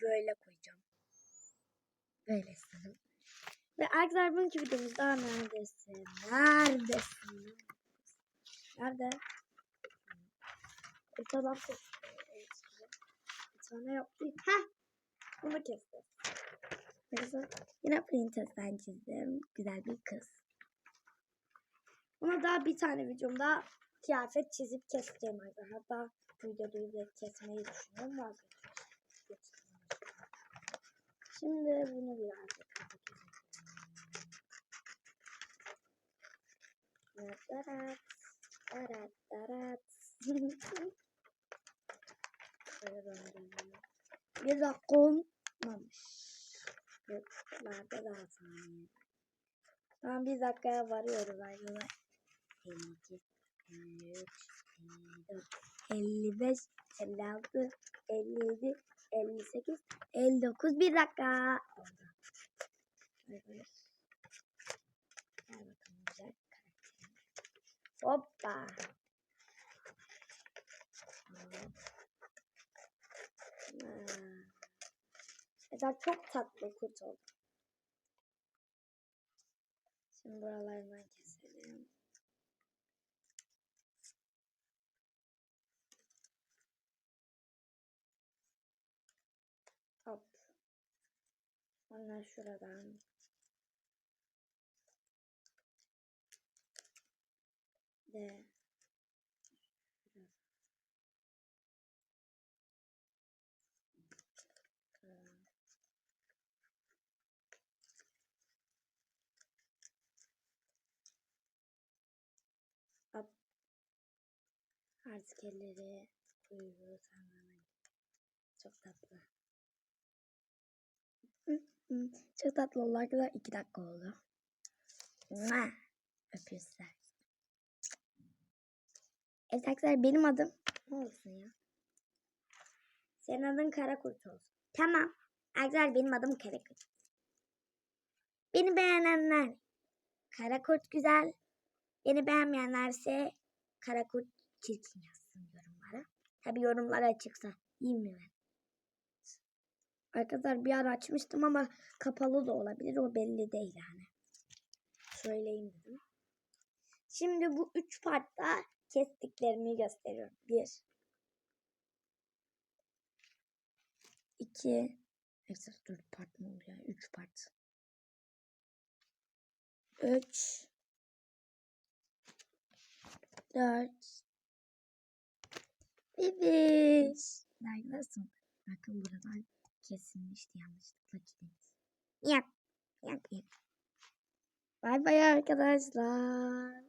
böyle koyacağım. Böyle sanırım. Ve arkadaşlar bugünkü videomuzda neredesin? Neredesin? Nerede? Ortadan. Bir tane yaptık. Heh. Bunu kestim. Mesela yine Princess'ten çizdim. Güzel bir kız. Buna daha bir tane videomda kıyafet çizip keseceğim arkadaşlar. Hatta videoyu da kesmeyi düşünüyorum. Vazgeçtim. Şimdi bunu birazcık Darat, darat, darat. Bir dakika olmamış. Nerede daha saniye. Tamam bir dakikaya varıyoruz arkadaşlar. 52, 53, 54, 55, 56, 57, 58, 59 bir dakika. Hoppa. Mesela çok tatlı kurt oldu. Şimdi buralarından keselim. Hop. Onlar şuradan. De. Hop. Artık elleri tamamen. Çok tatlı. Çok tatlı oldu arkadaşlar. iki dakika oldu. Öpüyorlar. Evet arkadaşlar benim adım ne olsun ya? Senin adın Karakurt olsun. Tamam. Arkadaşlar benim adım Karakurt. Beni beğenenler Karakurt güzel. Beni beğenmeyenlerse Karakurt çirkin yazsın yorumlara. Tabi yorumlara açıksa. İyi mi ben? Arkadaşlar bir ara açmıştım ama kapalı da olabilir. O belli değil yani. Söyleyeyim dedim. Şimdi bu üç partta kestiklerimi gösteriyorum. Bir. iki, Neyse dört part mı oluyor? Üç part. Üç. Dört. ve Beş. Neredesin? Bakın buradan kesilmişti yanlışlıkla kilimiz. Yak. Yak yak. Bay bay arkadaşlar.